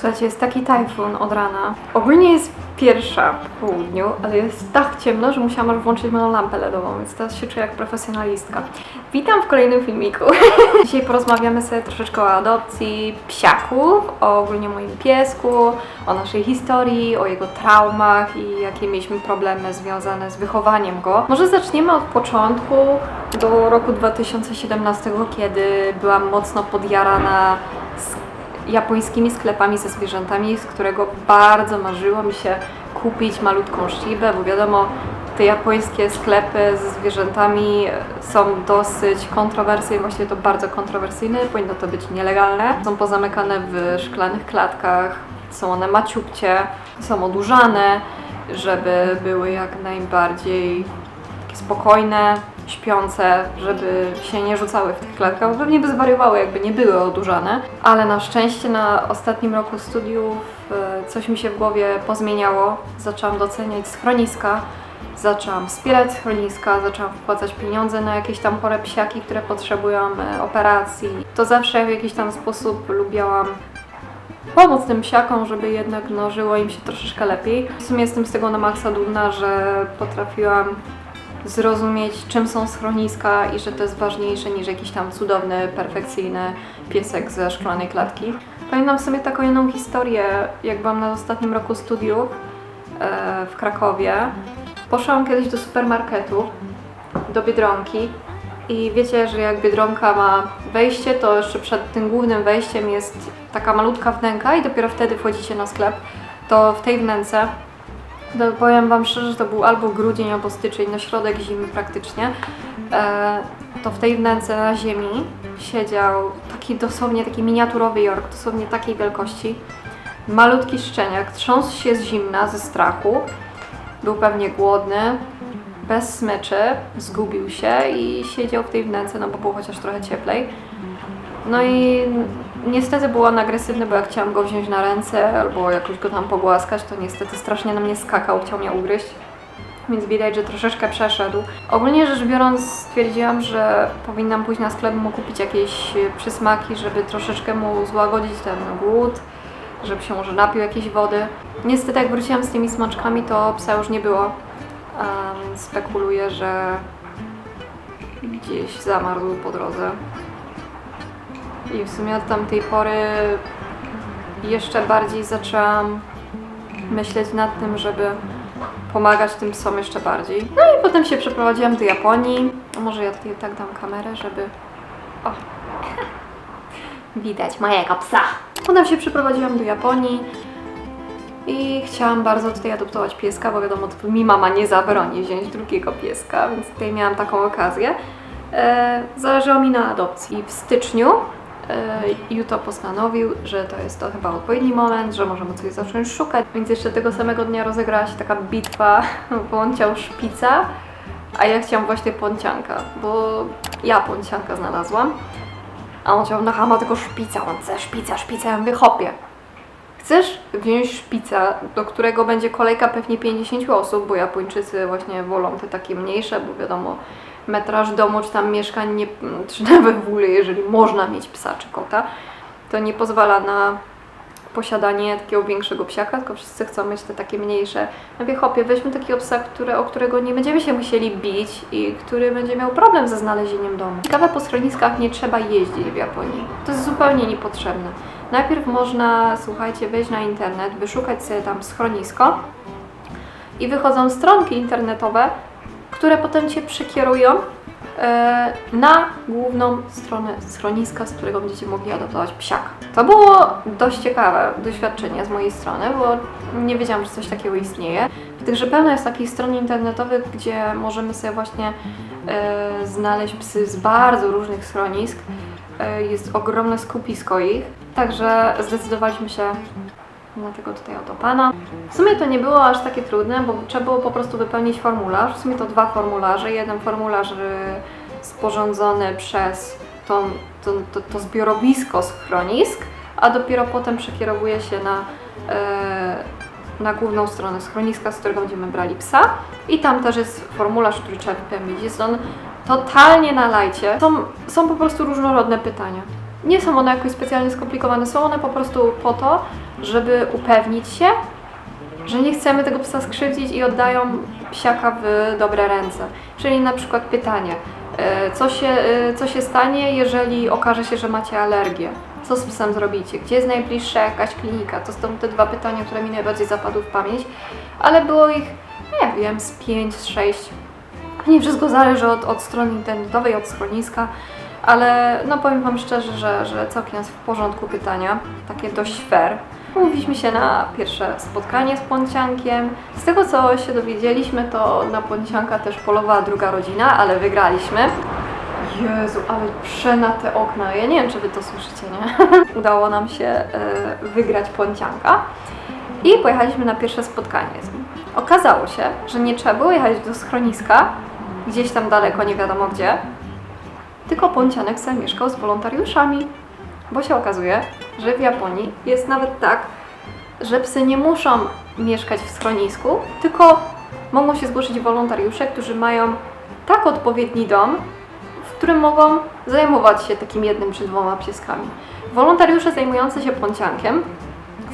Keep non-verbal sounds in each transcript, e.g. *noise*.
Słuchajcie, jest taki tajfun od rana. Ogólnie jest pierwsza po południu, ale jest tak ciemno, że musiałam aż włączyć moją lampę LEDową, więc teraz się czuję jak profesjonalistka. Witam w kolejnym filmiku. *laughs* Dzisiaj porozmawiamy sobie troszeczkę o adopcji psiaków, o ogólnie moim piesku, o naszej historii, o jego traumach i jakie mieliśmy problemy związane z wychowaniem go. Może zaczniemy od początku, do roku 2017, kiedy byłam mocno podjarana z japońskimi sklepami ze zwierzętami, z którego bardzo marzyło mi się kupić malutką szibę, bo wiadomo, te japońskie sklepy ze zwierzętami są dosyć kontrowersyjne, właściwie to bardzo kontrowersyjne, powinno to być nielegalne. Są pozamykane w szklanych klatkach, są one maciubcie, są odurzane, żeby były jak najbardziej spokojne, śpiące, żeby się nie rzucały w tych klatkach, pewnie by zwariowały, jakby nie były odurzane. Ale na szczęście na ostatnim roku studiów e, coś mi się w głowie pozmieniało. Zaczęłam doceniać schroniska, zaczęłam wspierać schroniska, zaczęłam wpłacać pieniądze na jakieś tam chore psiaki, które potrzebują e, operacji. To zawsze w jakiś tam sposób lubiłam pomóc tym psiakom, żeby jednak no, żyło im się troszeczkę lepiej. W sumie jestem z tego na maksa dumna, że potrafiłam zrozumieć, czym są schroniska i że to jest ważniejsze niż jakiś tam cudowny, perfekcyjny piesek ze szklanej klatki. Pamiętam sobie taką jedną historię, jak byłam na ostatnim roku studiów e, w Krakowie. Poszłam kiedyś do supermarketu, do Biedronki i wiecie, że jak Biedronka ma wejście, to jeszcze przed tym głównym wejściem jest taka malutka wnęka i dopiero wtedy wchodzicie na sklep. To w tej wnęce to powiem Wam szczerze, że to był albo grudzień, albo styczeń, no środek zimy praktycznie. E, to w tej wnęce na ziemi siedział taki dosłownie taki miniaturowy York, dosłownie takiej wielkości. Malutki szczeniak, trząsł się z zimna, ze strachu. Był pewnie głodny, bez smyczy, zgubił się i siedział w tej wnęce, no bo było chociaż trochę cieplej. No i niestety był on agresywny, bo jak chciałam go wziąć na ręce albo jakoś go tam pogłaskać, to niestety strasznie na mnie skakał, chciał mnie ugryźć. Więc widać, że troszeczkę przeszedł. Ogólnie rzecz biorąc, stwierdziłam, że powinnam pójść na sklep mu kupić jakieś przysmaki, żeby troszeczkę mu złagodzić ten głód, żeby się może napił jakiejś wody. Niestety, jak wróciłam z tymi smaczkami, to psa już nie było. Um, spekuluję, że gdzieś zamarzł po drodze. I w sumie od tamtej pory jeszcze bardziej zaczęłam myśleć nad tym, żeby pomagać tym psom jeszcze bardziej. No i potem się przeprowadziłam do Japonii. Może ja tutaj tak dam kamerę, żeby... O! Widać mojego psa. Potem się przeprowadziłam do Japonii i chciałam bardzo tutaj adoptować pieska, bo wiadomo, mi mama nie zabroni wziąć drugiego pieska, więc tutaj miałam taką okazję. E, zależało mi na adopcji. W styczniu Juto postanowił, że to jest to chyba odpowiedni moment, że możemy coś zacząć szukać. Więc jeszcze tego samego dnia rozegrała się taka bitwa, bo on chciał szpica, a ja chciałam właśnie poncianka, bo ja poncianka znalazłam. A on chciał, no ma tylko szpica, on chce szpica, szpica, ja mówię, hopie. Chcesz wziąć szpica, do którego będzie kolejka pewnie 50 osób, bo Japończycy właśnie wolą te takie mniejsze, bo wiadomo, metraż domu czy tam mieszkań, nie, czy nawet w ogóle jeżeli można mieć psa czy kota, to nie pozwala na posiadanie takiego większego psiaka, tylko wszyscy chcą mieć te takie mniejsze. Ja mówię, hopie, weźmy takiego psa, które, o którego nie będziemy się musieli bić i który będzie miał problem ze znalezieniem domu. Ciekawe, po schroniskach nie trzeba jeździć w Japonii. To jest zupełnie niepotrzebne. Najpierw można, słuchajcie, wejść na internet, wyszukać sobie tam schronisko i wychodzą stronki internetowe, które potem Cię przekierują e, na główną stronę schroniska, z którego będziecie mogli adoptować psiaka. To było dość ciekawe doświadczenie z mojej strony, bo nie wiedziałam, że coś takiego istnieje. Także pełno jest takich stron internetowych, gdzie możemy sobie właśnie e, znaleźć psy z bardzo różnych schronisk. E, jest ogromne skupisko ich, także zdecydowaliśmy się na tego tutaj oto pana. W sumie to nie było aż takie trudne, bo trzeba było po prostu wypełnić formularz. W sumie to dwa formularze. Jeden formularz y, sporządzony przez to, to, to zbiorowisko schronisk, a dopiero potem przekierowuje się na, e, na główną stronę schroniska, z którego będziemy brali psa. I tam też jest formularz, który trzeba wypełnić. Jest on totalnie na lajcie. Są, są po prostu różnorodne pytania. Nie są one jakoś specjalnie skomplikowane, są one po prostu po to, żeby upewnić się, że nie chcemy tego psa skrzywdzić i oddają psiaka w dobre ręce. Czyli na przykład pytanie, e, co się, e, co się stanie, jeżeli okaże się, że macie alergię? Co z psem zrobicie? Gdzie jest najbliższa jakaś klinika? To są te dwa pytania, które mi najbardziej zapadły w pamięć, ale było ich, nie wiem, z pięć, z sześć. Nie wszystko zależy od, od strony internetowej, od schroniska, ale no powiem Wam szczerze, że, że całkiem jest w porządku pytania, takie dość fair. Umówiliśmy się na pierwsze spotkanie z Ponciankiem. Z tego co się dowiedzieliśmy, to na Poncianka też polowała druga rodzina, ale wygraliśmy. Jezu, ale przena te okna. Ja nie wiem, czy Wy to słyszycie, nie? *laughs* Udało nam się e, wygrać Poncianka i pojechaliśmy na pierwsze spotkanie z nim. Okazało się, że nie trzeba było jechać do schroniska, gdzieś tam daleko, nie wiadomo gdzie, tylko Poncianek sobie mieszkał z wolontariuszami. Bo się okazuje, że w Japonii jest nawet tak, że psy nie muszą mieszkać w schronisku, tylko mogą się zgłosić wolontariusze, którzy mają tak odpowiedni dom, w którym mogą zajmować się takim jednym czy dwoma pieskami. Wolontariusze zajmujący się pąciankiem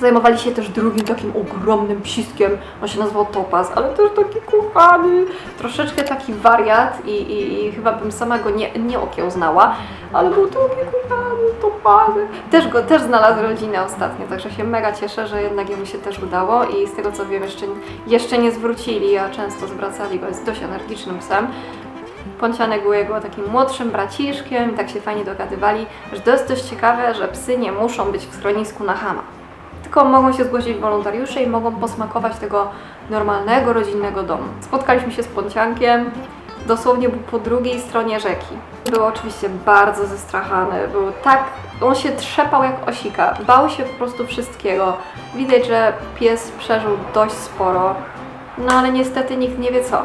zajmowali się też drugim takim ogromnym psiskiem, on się nazywał Topaz, ale też taki kochany, troszeczkę taki wariat i, i, i chyba bym sama go nie, nie okiełznała, ale był taki kochany Topazy. Też go, też znalazł rodzinę ostatnio, także się mega cieszę, że jednak jemu się też udało i z tego co wiem jeszcze, jeszcze nie zwrócili, a często zwracali go, jest dość energicznym psem. Poncianek był jego takim młodszym braciszkiem, tak się fajnie dogadywali, że to jest dość ciekawe, że psy nie muszą być w schronisku na chama. Tylko mogą się zgłosić wolontariusze i mogą posmakować tego normalnego, rodzinnego domu. Spotkaliśmy się z Ponciankiem, dosłownie był po drugiej stronie rzeki. Był oczywiście bardzo zestrachany, był tak, on się trzepał jak osika, bał się po prostu wszystkiego. Widać, że pies przeżył dość sporo, no ale niestety nikt nie wie co.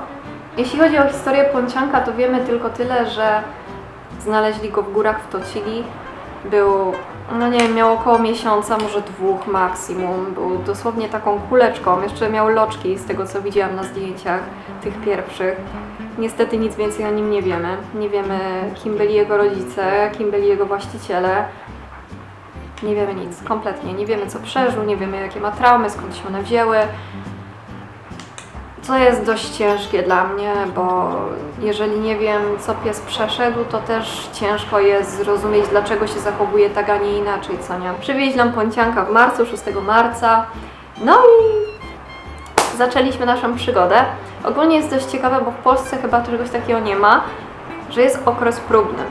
Jeśli chodzi o historię Poncianka, to wiemy tylko tyle, że znaleźli go w górach w Tocili. Był, no nie wiem, miał około miesiąca, może dwóch maksimum. Był dosłownie taką kuleczką. Jeszcze miał loczki z tego, co widziałam na zdjęciach, tych pierwszych. Niestety nic więcej o nim nie wiemy. Nie wiemy, kim byli jego rodzice, kim byli jego właściciele. Nie wiemy nic, kompletnie. Nie wiemy, co przeżył, nie wiemy, jakie ma traumy, skąd się one wzięły. Co jest dość ciężkie dla mnie, bo jeżeli nie wiem, co pies przeszedł, to też ciężko jest zrozumieć, dlaczego się zachowuje tak, a nie inaczej, co nie? Przywieźli nam Poncianka w marcu, 6 marca. No i zaczęliśmy naszą przygodę. Ogólnie jest dość ciekawe, bo w Polsce chyba czegoś takiego nie ma, że jest okres próbny.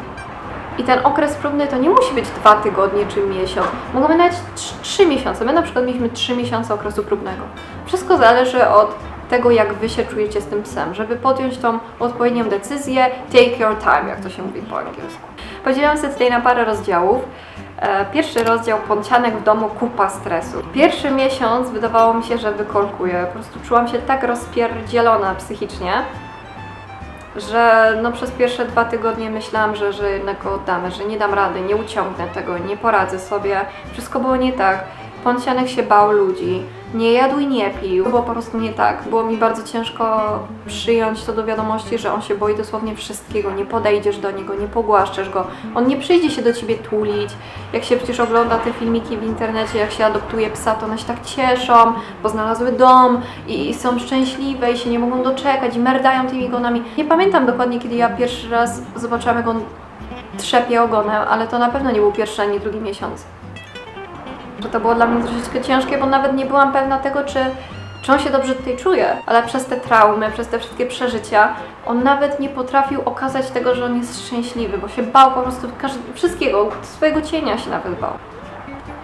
I ten okres próbny to nie musi być dwa tygodnie czy miesiąc. Mogą nawet trz- trzy miesiące. My na przykład mieliśmy trzy miesiące okresu próbnego. Wszystko zależy od tego, jak wy się czujecie z tym psem, żeby podjąć tą odpowiednią decyzję. Take your time, jak to się mówi po angielsku. Podzieliłam się tutaj na parę rozdziałów. E, Pierwszy rozdział Poncianek w domu kupa stresu. Pierwszy miesiąc wydawało mi się, że wykolkuję. Po prostu czułam się tak rozpierdzielona psychicznie, że no przez pierwsze dwa tygodnie myślałam, że, że jednak oddamy, że nie dam rady, nie uciągnę tego, nie poradzę sobie. Wszystko było nie tak. Poncianek się bał ludzi, nie jadł i nie pił. Było po prostu nie tak. Było mi bardzo ciężko przyjąć to do wiadomości, że on się boi dosłownie wszystkiego. Nie podejdziesz do niego, nie pogłaszczesz go. On nie przyjdzie się do ciebie tulić. Jak się przecież ogląda te filmiki w internecie, jak się adoptuje psa, to one się tak cieszą, bo znalazły dom i, są szczęśliwe i się nie mogą doczekać i merdają tymi gonami. Nie pamiętam dokładnie, kiedy ja pierwszy raz zobaczyłam, jak on trzepie ogonem, ale to na pewno nie był pierwszy ani drugi miesiąc że to było dla mnie troszeczkę ciężkie, bo nawet nie byłam pewna tego, czy, czy on się dobrze tutaj czuje. Ale przez te traumy, przez te wszystkie przeżycia, on nawet nie potrafił okazać tego, że on jest szczęśliwy, bo się bał po prostu każd- wszystkiego, swojego cienia się nawet bał.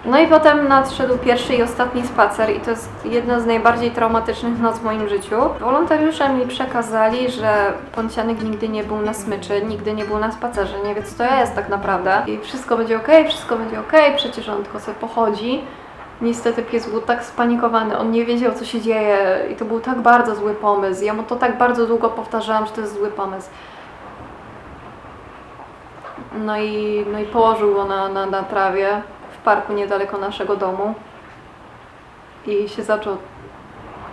No i potem nadszedł pierwszy i ostatni spacer i to jest jedna z najbardziej traumatycznych noc w moim życiu. Wolontariusze mi przekazali, że Poncianek nigdy nie był na smyczy, nigdy nie był na spacerze, nie wie co to jest tak naprawdę. I wszystko będzie ok, wszystko będzie ok, przecież on tylko sobie pochodzi. Niestety pies był tak spanikowany, on nie wiedział co się dzieje i to był tak bardzo zły pomysł. Ja mu to tak bardzo długo powtarzałam, że to jest zły pomysł. No i, no i położył go na, na, na trawie w parku niedaleko naszego domu. I się zaczął.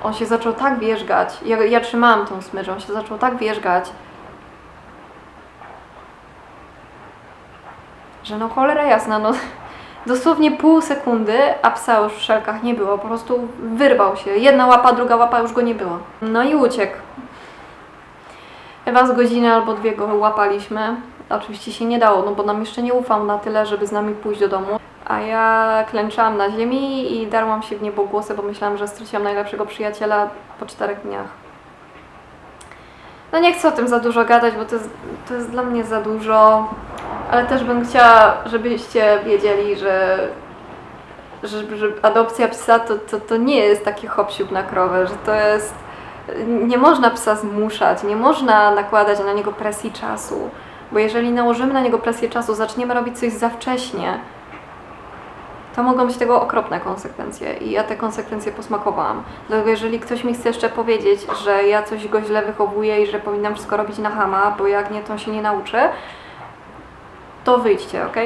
On się zaczął tak wierzgać. Ja, ja trzymałam tą smycz, on się zaczął tak wierzgać. Że no cholera jasna, no *laughs* Dosłownie pół sekundy, a psa już w szelkach nie było. Po prostu wyrwał się. Jedna łapa, druga łapa, już go nie było. No i uciekł. Chyba z godziny albo dwie go łapaliśmy. Oczywiście się nie dało, no bo nam jeszcze nie ufał na tyle, żeby z nami pójść do domu. A ja klęczałam na ziemi i darłam się w niebogłosy, bo myślałam, że straciłam najlepszego przyjaciela po czterech dniach. No nie chcę o tym za dużo gadać, bo to jest, to jest dla mnie za dużo, ale też bym chciała, żebyście wiedzieli, że, że, że adopcja psa to, to, to nie jest taki hop na krowę, że to jest... Nie można psa zmuszać, nie można nakładać na niego presji czasu, bo jeżeli nałożymy na niego presję czasu, zaczniemy robić coś za wcześnie, to mogą być tego okropne konsekwencje i ja te konsekwencje posmakowałam. Dlatego jeżeli ktoś mi chce jeszcze powiedzieć, że ja coś go źle wychowuję i że powinnam wszystko robić na hama, bo jak nie, to się nie nauczę, to wyjdźcie, ok?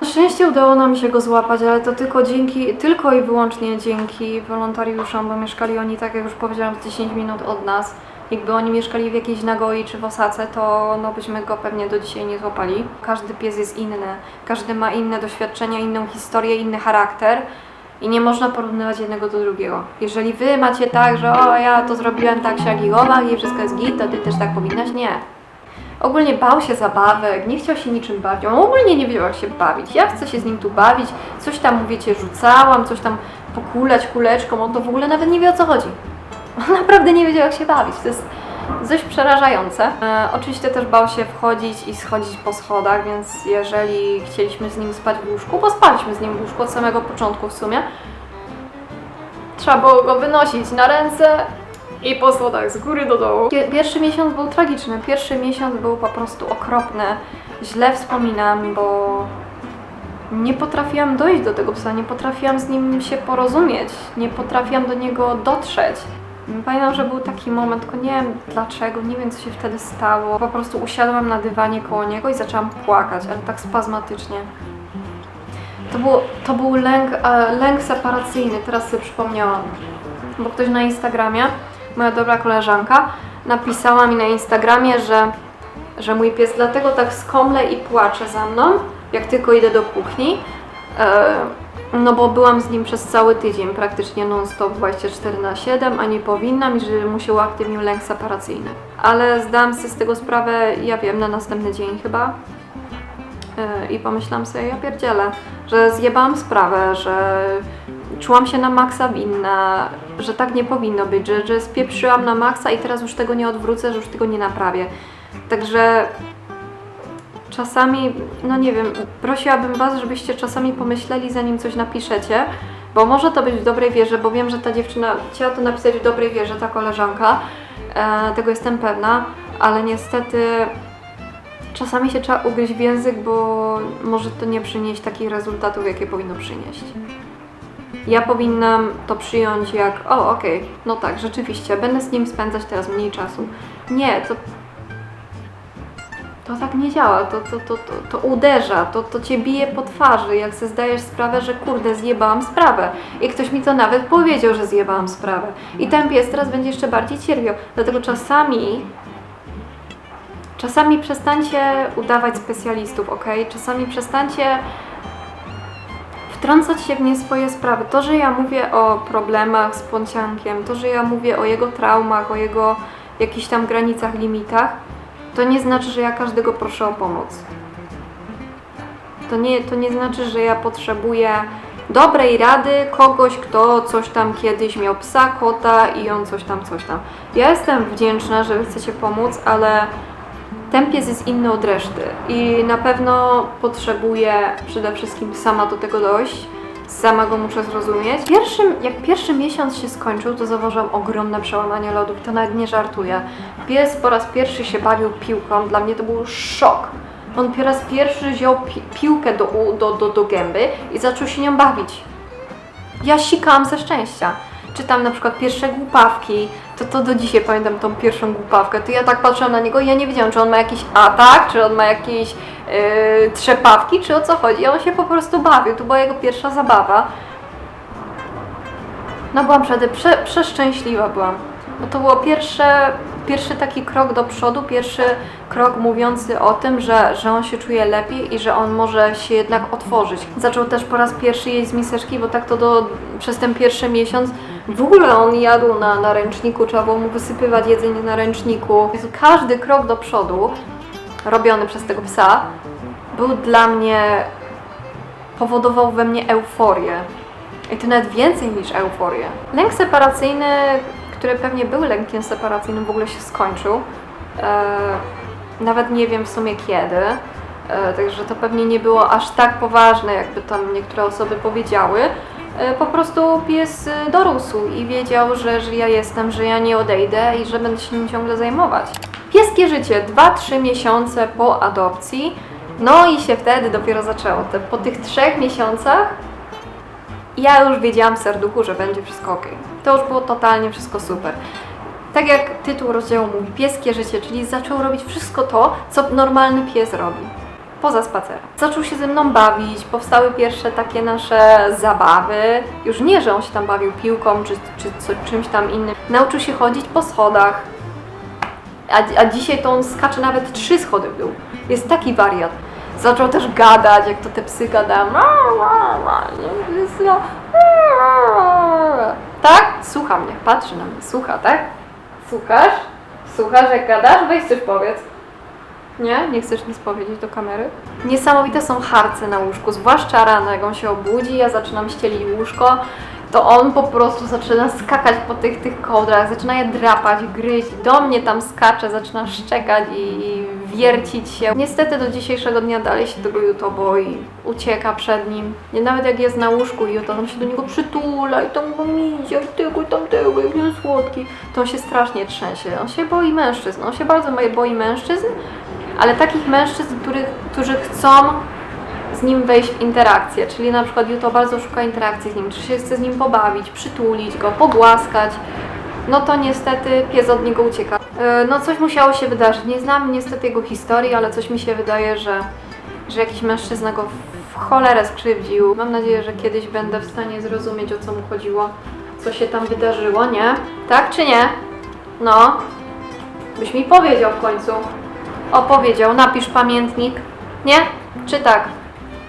Na szczęście udało nam się go złapać, ale to tylko dzięki, tylko i wyłącznie dzięki wolontariuszom, bo mieszkali oni, tak jak już powiedziałam, z 10 minut od nas. Jakby oni mieszkali w jakiejś Nagoi czy w Osace, to no byśmy go pewnie do dzisiaj nie złapali. Każdy pies jest inny, każdy ma inne doświadczenia, inną historię, inny charakter i nie można porównywać jednego do drugiego. Jeżeli wy macie tak, że o ja to zrobiłem tak, siak i owak i wszystko jest git, to ty też tak powinnaś, nie. Ogólnie bał się zabawek, nie chciał się niczym bawić. On ogólnie nie wiedział jak się bawić. Ja chcę się z nim tu bawić, coś tam, mu, wiecie, rzucałam, coś tam pokulać kuleczką, on to w ogóle nawet nie wie o co chodzi. On *laughs* naprawdę nie wiedział jak się bawić. To jest dość przerażające. E, oczywiście też bał się wchodzić i schodzić po schodach, więc jeżeli chcieliśmy z nim spać w łóżku, bo spaliśmy z nim w łóżku od samego początku w sumie, trzeba było go wynosić na ręce i po schodach z góry do dołu. Pier- Pierwszy miesiąc był tragiczny. Pierwszy miesiąc był po prostu okropny. Źle wspominam, bo nie potrafiłam dojść do tego psa, nie potrafiłam z nim się porozumieć, nie potrafiłam do niego dotrzeć. Pamiętam, że był taki moment, tylko nie wiem dlaczego, nie wiem co się wtedy stało. Po prostu usiadłam na dywanie koło niego i zaczęłam płakać, ale tak spazmatycznie. To, było, to był lęk, e, lęk separacyjny, teraz sobie przypomniałam. Bo ktoś na Instagramie, moja dobra koleżanka, napisała mi na Instagramie, że, że mój pies dlatego tak skomle i płacze za mną, jak tylko idę do kuchni. E, no bo byłam z nim przez cały tydzień, praktycznie non-stop 24 na 7, a nie powinnam i że mu się uaktywnił lęk separacyjny. Ale zdałam sobie z tego sprawę, ja wiem, na następny dzień chyba. Yy, I pomyślałam sobie, ja pierdzielę, że zjebałam sprawę, że czułam się na maksa winna, że tak nie powinno być, że, że spieprzyłam na maksa i teraz już tego nie odwrócę, że już tego nie naprawię. Także czasami, no nie wiem, prosiłabym Was, żebyście czasami pomyśleli, zanim coś napiszecie, bo może to być w dobrej wierze, bo wiem, że ta dziewczyna chciała to napisać w dobrej wierze, ta koleżanka, e, tego jestem pewna, ale niestety czasami się trzeba ugryźć w język, bo może to nie przynieść takich rezultatów, jakie powinno przynieść. Ja powinnam to przyjąć jak, o okej, no tak, rzeczywiście, będę z nim spędzać teraz mniej czasu. Nie, to to tak nie działa, to, to, to, to, to uderza, to, to cię bije po twarzy, jak sobie zdajesz sprawę, że kurde, zjebałam sprawę. I ktoś mi to nawet powiedział, że zjebałam sprawę. I ten pies teraz będzie jeszcze bardziej cierpiał. Dlatego czasami, czasami przestańcie udawać specjalistów, ok? Czasami przestańcie wtrącać się w nie swoje sprawy. To, że ja mówię o problemach z Ponciankiem, to, że ja mówię o jego traumach, o jego jakichś tam granicach, limitach, to nie znaczy, że ja każdego proszę o pomoc. To nie, to nie znaczy, że ja potrzebuję dobrej rady kogoś, kto coś tam kiedyś miał psa, kota i on coś tam, coś tam. Ja jestem wdzięczna, że chcecie pomóc, ale ten pies jest inny od reszty i na pewno potrzebuję przede wszystkim sama do tego dojść. Sama go muszę zrozumieć. Pierwszym, jak pierwszy miesiąc się skończył, to zauważyłam ogromne przełamanie lodów. To nawet nie żartuję. Pies po raz pierwszy się bawił piłką. Dla mnie to był szok. On po raz pierwszy wziął pi piłkę do, do, do, do gęby i zaczął się nią bawić. Ja sikałam ze szczęścia. Czytam na przykład pierwsze głupawki, to to do dzisiaj pamiętam tą pierwszą głupawkę. To ja tak patrzyłam na niego i ja nie wiedziałam, czy on ma jakiś atak, czy on ma jakieś yy, trzepawki, czy o co chodzi. I on się po prostu bawił, to była jego pierwsza zabawa. No byłam wtedy prze, przeszczęśliwa byłam. Bo to było pierwsze, pierwszy taki krok do przodu, pierwszy krok mówiący o tym, że, że on się czuje lepiej i że on może się jednak otworzyć. Zaczął też po raz pierwszy jeść z miseczki, bo tak to do, przez ten pierwszy miesiąc w ogóle on jadł na, na ręczniku, trzeba było mu wysypywać jedzenie na ręczniku. Każdy krok do przodu robiony przez tego psa był dla mnie powodował we mnie euforię. I to nawet więcej niż euforię. Lęk separacyjny, który pewnie był lękiem separacyjnym, w ogóle się skończył. E, nawet nie wiem w sumie kiedy. E, także to pewnie nie było aż tak poważne, jakby tam niektóre osoby powiedziały. E, po prostu pies e, dorósł i wiedział, że, że ja jestem, że ja nie odejdę i że będę się nim ciągle zajmować. Pieskie życie 2-3 miesiące po adopcji. No i się wtedy dopiero zaczęło. Po tych trzech miesiącach ja już wiedziałam w serduchu, że będzie wszystko ok. To już było totalnie wszystko super. Tak jak tytuł rozdziału mówi, pieskie życie, czyli zaczął robić wszystko to, co normalny pies robi. Poza spacerem. Zaczął się ze mną bawić, powstały pierwsze takie nasze zabawy. Już nie, że on się tam bawił piłką czy, czy co, czymś tam innym. Nauczył się chodzić po schodach. A, a dzisiaj to on skacze nawet trzy schody w dół. Jest taki wariat. Zaczął też gadać, jak to te psy gadają. Tak? Słucha mnie, patrzy na mnie, słucha, tak? Słuchasz? Słuchasz jak gadasz? Weź coś powiedz. Nie? Nie chcesz nic powiedzieć do kamery? Niesamowite są harce na łóżku, zwłaszcza rano, jak on się obudzi, ja zaczynam ścielić łóżko, to on po prostu zaczyna skakać po tych, tych kołdrach, zaczyna je drapać, gryźć, do mnie tam skacze, zaczyna szczekać i, i wiercić się. Niestety do dzisiejszego dnia dalej się tego Juto boi, ucieka przed nim. Nie, nawet jak jest na łóżku i Juto tam się do niego przytula i tam go mizia i tego i tamtego, jak jest słodki, to on się strasznie trzęsie. On się boi mężczyzn, on się bardzo boi mężczyzn, ale takich mężczyzn, których, którzy chcą z nim wejść w interakcję, czyli na przykład Juto bardzo szuka interakcji z nim, czy się chce z nim pobawić, przytulić go, pogłaskać, no to niestety pies od niego ucieka. E, No coś musiało się wydarzyć, nie znam niestety jego historii, ale coś mi się wydaje, że, że jakiś mężczyzna go w cholerę skrzywdził. Mam nadzieję, że kiedyś będę w stanie zrozumieć o co mu chodziło, co się tam wydarzyło, nie? Tak czy nie? No, byś mi powiedział w końcu. Opowiedział, napisz pamiętnik. Nie? Czy tak?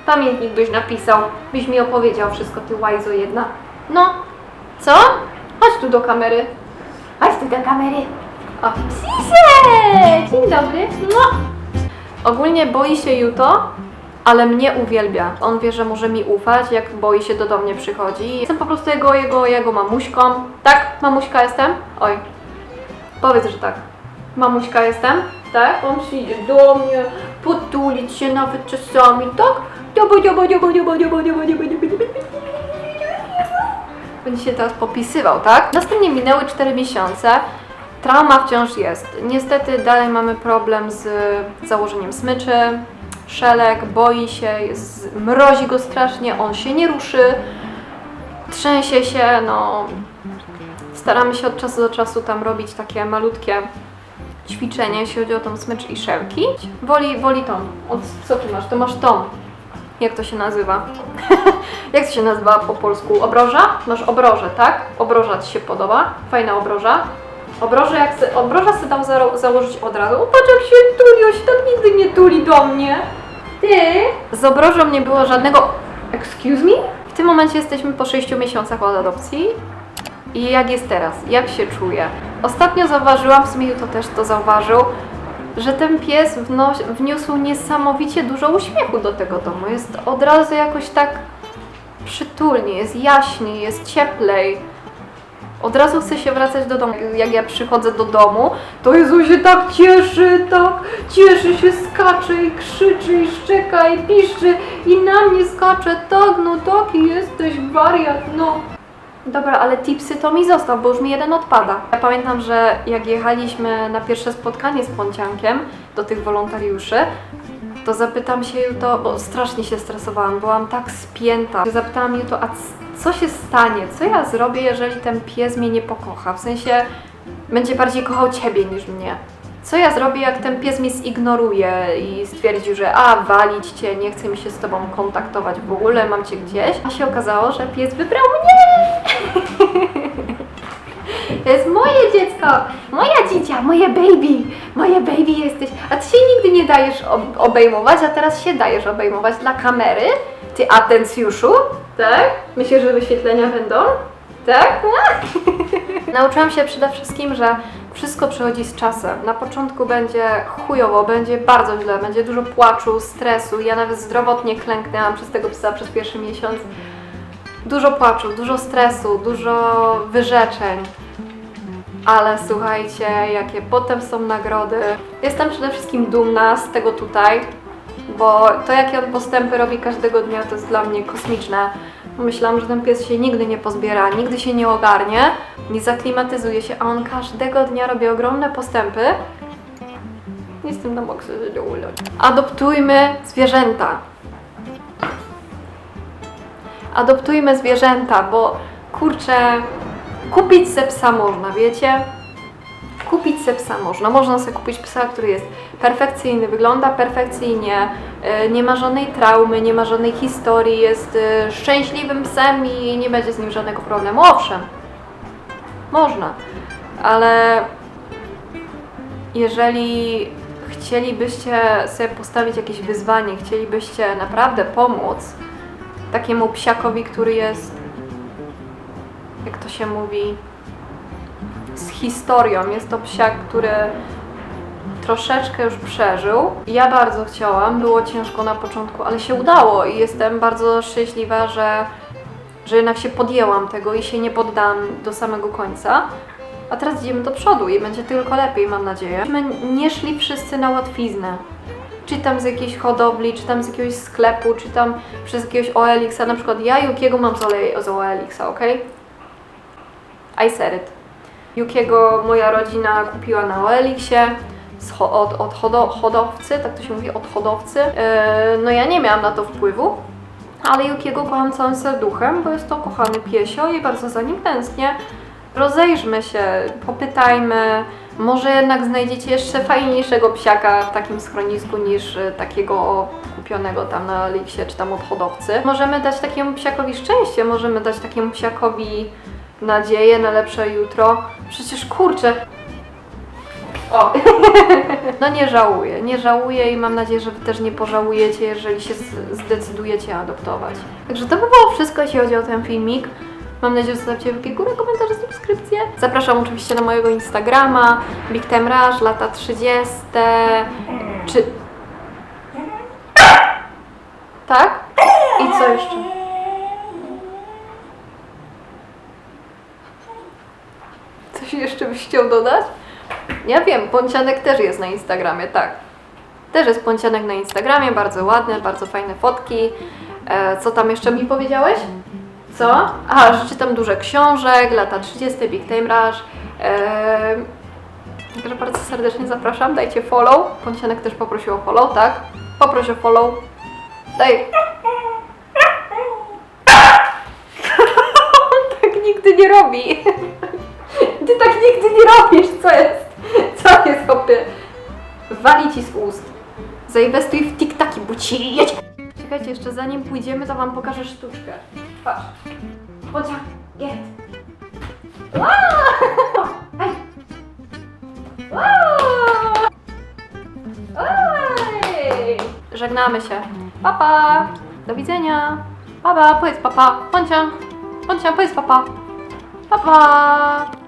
Pamiętnik byś napisał, byś mi opowiedział wszystko, ty łajzo jedna. No, co? Chodź tu do kamery. Chodź tu do kamery. O, psisie! Dzień dobry. Mua. Ogólnie boi się Juto, ale mnie uwielbia. On wie, że może mi ufać, jak boi się, do mnie przychodzi. Jestem po prostu jego, jego, jego mamuśką. Tak? Mamuśka jestem? Oj. Powiedz, że tak. Mamuśka jestem, tak? On przyjdzie do mnie, potulić się nawet czasami, tak? Będzie się teraz popisywał, tak? Następnie minęły 4 miesiące. Trauma wciąż jest. Niestety dalej mamy problem z założeniem smyczy. Szelek boi się, jest, mrozi go strasznie, on się nie ruszy, trzęsie się, no. Staramy się od czasu do czasu tam robić takie malutkie ćwiczenie, jeśli chodzi o tą smycz i szelki. Woli, woli tą. O, co ty masz? To masz tą. Jak to się nazywa? *laughs* Jak to się nazywa po polsku? Obroża? Masz obrożę, tak? Obroża Ci się podoba? Fajna obroża. Obrożę, jak se, obroża sobie tam za, założyć od razu. Patrz jak się tuli, on się tak nigdy nie tuli do mnie. Ty? Z obrożą nie było żadnego... Excuse me? W tym momencie jesteśmy po 6 miesiącach od adopcji. I jak jest teraz? Jak się czuje? Ostatnio zauważyłam, w sumie to też to zauważył, że ten pies wno- wniósł niesamowicie dużo uśmiechu do tego domu. Jest od razu jakoś tak przytulnie, jest jaśniej, jest cieplej. Od razu chce się wracać do domu. Jak ja przychodzę do domu, to Jezu się tak cieszy, tak cieszy się, skacze i krzyczy i szczeka i piszczy i na mnie skacze, tak, no taki jesteś wariat, no. Dobra, ale tipsy to mi został, bo już mi jeden odpada. Ja pamiętam, że jak jechaliśmy na pierwsze spotkanie z Ponciankiem do tych wolontariuszy, to zapytam się to, bo strasznie się stresowałam, byłam tak spięta. Zapytałam jej to, a co się stanie? Co ja zrobię, jeżeli ten pies mnie nie pokocha? W sensie będzie bardziej kochał ciebie niż mnie. Co ja zrobię, jak ten pies mnie zignoruje i stwierdził, że a, walić cię, nie chce mi się z tobą kontaktować w ogóle, mam cię gdzieś. A się okazało, że pies wybrał mnie! To jest moje dziecko, moja dzicia, moje baby, moje baby jesteś. A ty się nigdy nie dajesz ob- obejmować, a teraz się dajesz obejmować dla kamery? Ty atencjuszu? Tak? Myślisz, że wyświetlenia będą? Tak? *laughs* Nauczyłam się przede wszystkim, że wszystko przychodzi z czasem. Na początku będzie chujowo, będzie bardzo źle, będzie dużo płaczu, stresu. Ja nawet zdrowotnie klęknęłam przez tego psa przez pierwszy miesiąc. Dużo płaczu, dużo stresu, dużo wyrzeczeń. Ale słuchajcie, jakie potem są nagrody. Jestem przede wszystkim dumna z tego tutaj, bo to jakie on postępy robi każdego dnia to jest dla mnie kosmiczne. Myślałam, że ten pies się nigdy nie pozbiera, nigdy się nie ogarnie, nie zaklimatyzuje się, a on każdego dnia robi ogromne postępy. Jestem na maksa zadowolona. Adoptujmy zwierzęta. Adoptujmy zwierzęta, bo kurczę, kupić se psa można, wiecie? Kupić se psa można. Można sobie kupić psa, który jest perfekcyjny, wygląda perfekcyjnie, e, nie ma żadnej traumy, nie ma żadnej historii, jest e, szczęśliwym psem i nie będzie z nim żadnego problemu. Owszem, można, ale jeżeli chcielibyście sobie postawić jakieś wyzwanie, chcielibyście naprawdę pomóc takiemu psiakowi, który jest, jak to się mówi, z historią. Jest to psiak, który troszeczkę już przeżył. Ja bardzo chciałam, było ciężko na początku, ale się udało i jestem bardzo szczęśliwa, że, że jednak się podjęłam tego i się nie poddam do samego końca. A teraz idziemy do przodu i będzie tylko lepiej, mam nadzieję. My nie szli wszyscy na łatwiznę. Czy tam z jakiejś hodowli, czy tam z jakiegoś sklepu, czy tam przez jakiegoś OLX-a. Na przykład ja Jukiego mam z, ole- z OLX-a, ok? I said it. Jukiego moja rodzina kupiła na OLX-ie od, od hodo- hodowcy, tak to się mówi, od hodowcy. Yy, no ja nie miałam na to wpływu, ale Jukiego kocham całym serduchem, bo jest to kochany piesio i bardzo za nim tęsknię. Rozejrzmy się, popytajmy, może jednak znajdziecie jeszcze fajniejszego psiaka w takim schronisku niż y, takiego kupionego tam na Elixie czy tam od hodowcy. Możemy dać takiemu psiakowi szczęście, możemy dać takiemu psiakowi nadzieję na lepsze jutro. Przecież kurczę. O! *laughs* No nie żałuję, nie żałuję i mam nadzieję, że Wy też nie pożałujecie, jeżeli się zdecydujecie adoptować. Także to by było wszystko, jeśli chodzi o ten filmik. Mam nadzieję, że zostawcie wielkie górę, komentarze, subskrypcje. Zapraszam oczywiście na mojego Instagrama, Big Time Rush, lata 30. Czy... Tak? I co jeszcze? Coś jeszcze byś chciał dodać? Ja wiem, Poncianek też jest na Instagramie, tak. Też jest Poncianek na Instagramie, bardzo ładne, bardzo fajne fotki. E, co tam jeszcze mi powiedziałeś? Co? A, że czytam dużo książek, lata 30, Big Time Rush. E, Także bardzo serdecznie zapraszam, dajcie follow. Poncianek też poprosił o follow, tak? Poproś o follow. Daj. *laughs* Tak nigdy nie robi. *laughs* Ty tak nigdy nie robisz, co jest? Co jest, chłopie? Wali ci z ust. Zainwestuj w tiktaki, bo ci jedź. Czekajcie, jeszcze zanim pójdziemy, to wam pokażę sztuczkę. Patrz. Chodź, get. Wow! Hej. Wow! Żegnamy się. Papa! Do widzenia. Papa, powiedz papa. Poncia. Poncia, powiedz papa. Papa!